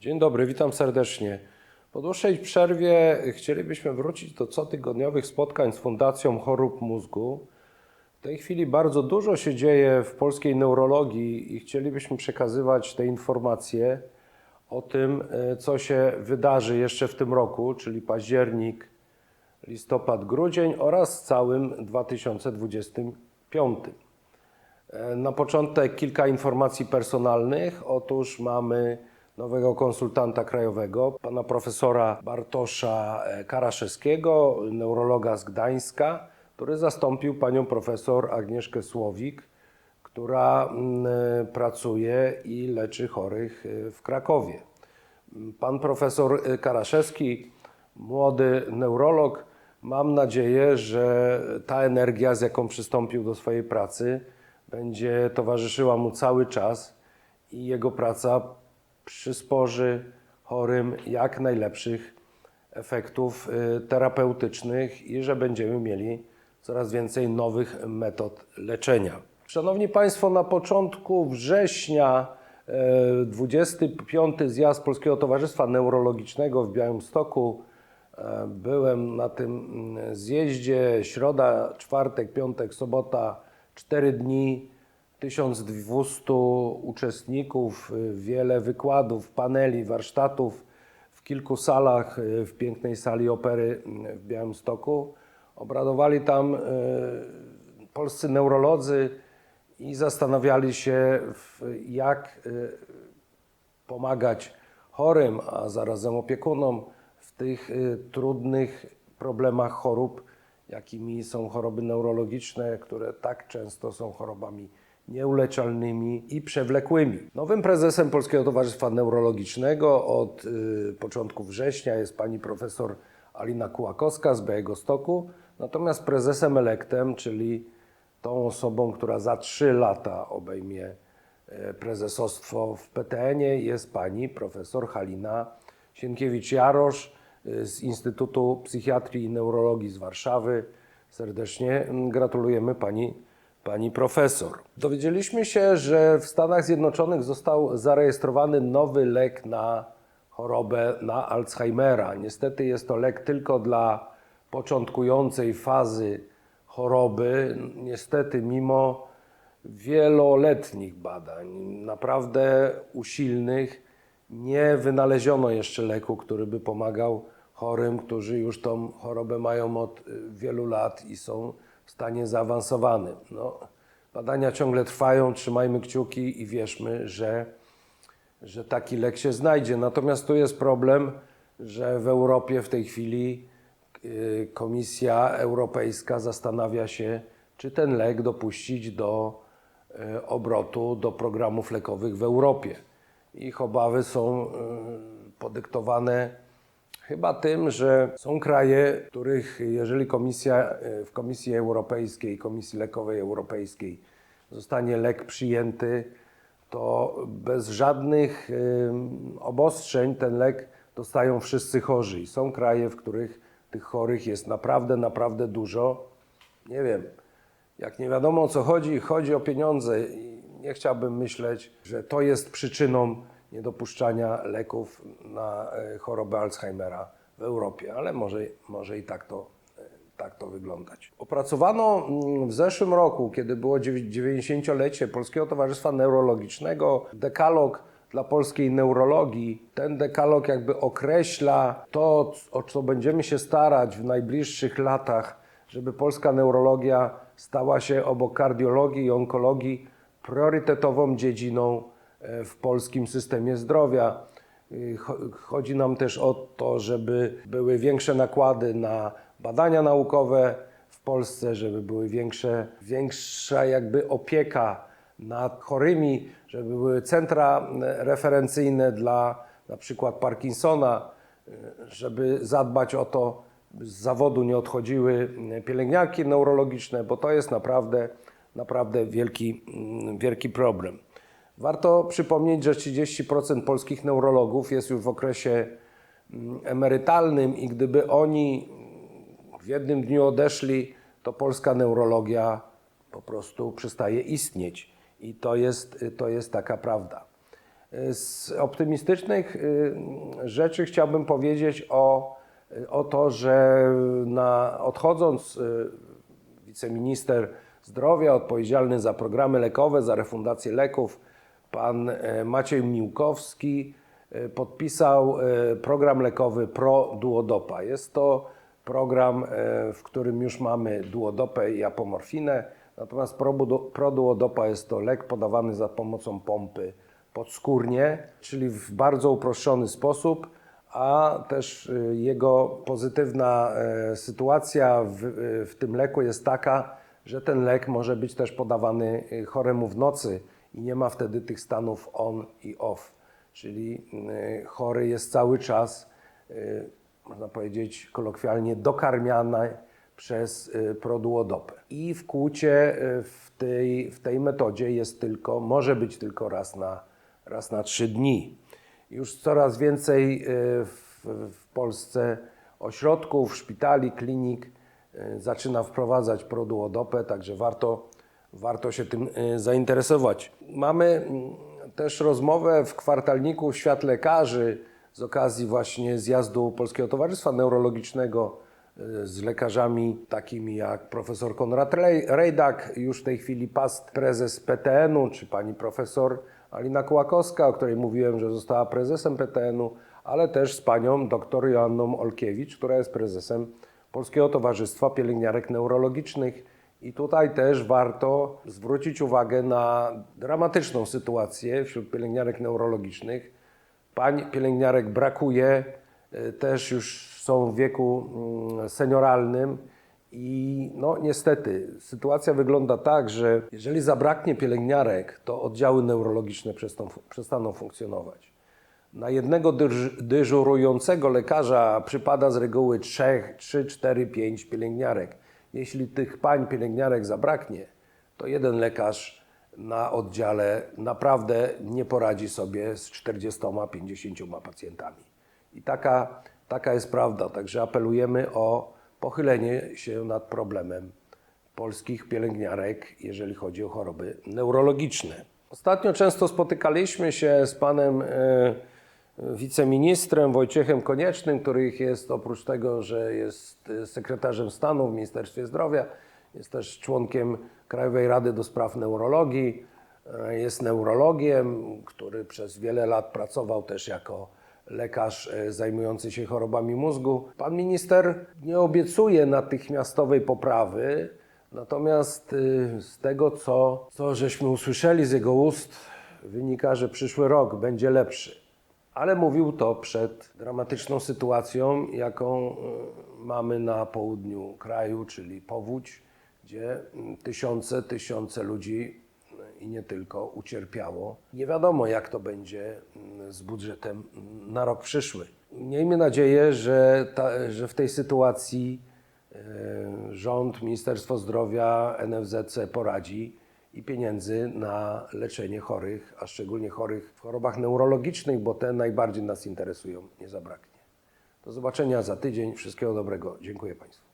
Dzień dobry, witam serdecznie. Po dłuższej przerwie chcielibyśmy wrócić do cotygodniowych spotkań z Fundacją Chorób Mózgu. W tej chwili bardzo dużo się dzieje w polskiej neurologii i chcielibyśmy przekazywać te informacje o tym, e, co się wydarzy jeszcze w tym roku, czyli październik, listopad, grudzień oraz całym 2025. E, Na początek kilka informacji personalnych. Otóż mamy nowego konsultanta krajowego, pana profesora Bartosza e, Karaszewskiego, neurologa z Gdańska, który zastąpił panią profesor Agnieszkę Słowik, która mm, e, pracuje i leczy chorych e, w Krakowie. Pan profesor Karaszewski, młody neurolog, mam nadzieję, że ta energia, z jaką przystąpił do swojej pracy, będzie towarzyszyła mu cały czas i jego praca przysporzy chorym jak najlepszych efektów y, terapeutycznych i że będziemy mieli coraz więcej nowych metod leczenia. Szanowni Państwo, na początku września e, 25. zjazd Polskiego Towarzystwa Neurologicznego w Białymstoku. E, Byłem na tym mm, zjeździe środa, czwartek, piątek, sobota, cztery dni. 1200 uczestników, y, wiele wykładów, paneli, warsztatów w kilku salach y, w pięknej sali opery y, w Białymstoku. Obradowali tam polscy neurolodzy i zastanawiali się, jak pomagać chorym, a zarazem opiekunom w tych trudnych problemach chorób, jakimi są choroby neurologiczne, które tak często są chorobami nieuleczalnymi i przewlekłymi. Nowym prezesem Polskiego Towarzystwa Neurologicznego od y, początku września jest pani profesor Alina Kułakowska z Białegostoku, natomiast prezesem elektem, czyli tą osobą, która za trzy lata obejmie e, prezesostwo w PTN-ie jest pani profesor Halina Sienkiewicz-Jarosz e, z Instytutu Psychiatrii i Neurologii z Warszawy. Serdecznie mm, gratulujemy pani, pani profesor. Dowiedzieliśmy się, że w Stanach Zjednoczonych został zarejestrowany nowy lek na chorobę na Alzheimera. Niestety jest to lek tylko dla początkującej fazy choroby. Niestety, mimo wieloletnich badań, naprawdę usilnych, nie wynaleziono jeszcze leku, który by pomagał chorym, którzy już tą chorobę mają od wielu lat i są w stanie zaawansowanym. No, badania ciągle trwają, trzymajmy kciuki i wierzmy, że że taki lek się znajdzie. Natomiast tu jest problem, że w Europie w tej chwili y, Komisja Europejska zastanawia się, czy ten lek dopuścić do y, obrotu, do programów lekowych w Europie. Ich obawy są y, podyktowane chyba tym, że są kraje, w których jeżeli komisja, y, w Komisji Europejskiej, Komisji Lekowej Europejskiej zostanie lek przyjęty, to bez żadnych obostrzeń ten lek dostają wszyscy chorzy. I są kraje, w których tych chorych jest naprawdę, naprawdę dużo. Nie wiem, jak nie wiadomo o co chodzi, chodzi o pieniądze i nie chciałbym myśleć, że to jest przyczyną niedopuszczania leków na e, chorobę Alzheimera w Europie, ale może, może i tak to tak to wyglądać. Opracowano mm, w zeszłym roku, kiedy było dziewię- 90-lecie Polskiego Towarzystwa Neurologicznego, dekalog dla polskiej neurologii. Ten dekalog jakby określa to, o co będziemy się starać w najbliższych latach, żeby polska neurologia stała się obok kardiologii i onkologii priorytetową dziedziną e, w polskim systemie zdrowia. Cho- Chodzi nam też o to, żeby były większe nakłady na badania naukowe w Polsce, żeby były większe, większa jakby opieka nad chorymi, żeby były centra e, referencyjne dla na przykład Parkinsona, żeby zadbać o to, z zawodu nie odchodziły pielęgniarki neurologiczne, bo to jest naprawdę, naprawdę wielki, wielki problem. Warto przypomnieć, że 30% polskich neurologów jest już w okresie mm, emerytalnym i gdyby oni w jednym dniu odeszli, to polska neurologia po prostu przestaje istnieć. I to jest, to jest taka prawda. Z optymistycznych y, rzeczy chciałbym powiedzieć o, o to, że na, odchodząc y, wiceminister zdrowia odpowiedzialny za programy lekowe, za refundację leków, pan e, Maciej Miłkowski e, podpisał e, program lekowy Pro Duodopa. Jest to program, w którym już mamy duodopę i apomorfinę, natomiast Pro, Duodopa jest to lek podawany za pomocą pompy podskórnie, czyli w bardzo uproszczony sposób, a też jego pozytywna sytuacja w, w tym leku jest taka, że ten lek może być też podawany choremu w nocy i nie ma wtedy tych stanów on i off, czyli y, chory jest cały czas, y, można powiedzieć kolokwialnie, dokarmiany przez y, produodopę. I w kłucie y, w tej, w tej metodzie jest tylko, może być tylko raz na, raz na trzy dni. Już coraz więcej w, w Polsce ośrodków, szpitali, klinik zaczyna wprowadzać produodopę, także warto, warto się tym y, zainteresować. Mamy mm, też rozmowę w kwartalniku Świat Lekarzy z okazji właśnie zjazdu Polskiego Towarzystwa Neurologicznego y, z lekarzami takimi jak profesor Konrad Rej- Rejdak, już w tej chwili past prezes PTN-u, czy pani profesor Alina Kołakowska, o której mówiłem, że została prezesem PTN-u, ale też z panią dr Joanną Olkiewicz, która jest prezesem Polskiego Towarzystwa Pielęgniarek Neurologicznych. I tutaj też warto zwrócić uwagę na dramatyczną sytuację wśród pielęgniarek neurologicznych. Pań pielęgniarek brakuje, y, też już są w wieku mm, senioralnym i no niestety sytuacja wygląda tak, że jeżeli zabraknie pielęgniarek, to oddziały neurologiczne przestaną funkcjonować. Na jednego dyż, dyżurującego lekarza przypada z reguły 3, 3, 4, 5 pielęgniarek. Jeśli tych pań pielęgniarek zabraknie, to jeden lekarz na oddziale naprawdę nie poradzi sobie z 40-50 pacjentami. I taka, taka jest prawda. Także apelujemy o pochylenie się nad problemem polskich pielęgniarek, jeżeli chodzi o choroby neurologiczne. Ostatnio często spotykaliśmy się z panem e, wiceministrem Wojciechem Koniecznym, który jest oprócz tego, że jest e, sekretarzem stanu w Ministerstwie Zdrowia, jest też członkiem Krajowej Rady do Spraw Neurologii, e, jest neurologiem, który przez wiele lat pracował też jako lekarz e, zajmujący się chorobami mózgu. Pan minister nie obiecuje natychmiastowej poprawy, natomiast y, z tego, co, co żeśmy usłyszeli z jego ust, wynika, że przyszły rok będzie lepszy. Ale mówił to przed dramatyczną sytuacją, jaką y, mamy na południu kraju, czyli powódź, gdzie tysiące, tysiące ludzi y, i nie tylko ucierpiało. Nie wiadomo, jak to będzie z budżetem na rok przyszły. Miejmy nadzieję, że, ta, że w tej sytuacji e, rząd, Ministerstwo Zdrowia, NFZ sobie poradzi i pieniędzy na leczenie chorych, a szczególnie chorych w chorobach neurologicznych, bo te najbardziej nas interesują, nie zabraknie. Do zobaczenia za tydzień. Wszystkiego dobrego. Dziękuję Państwu.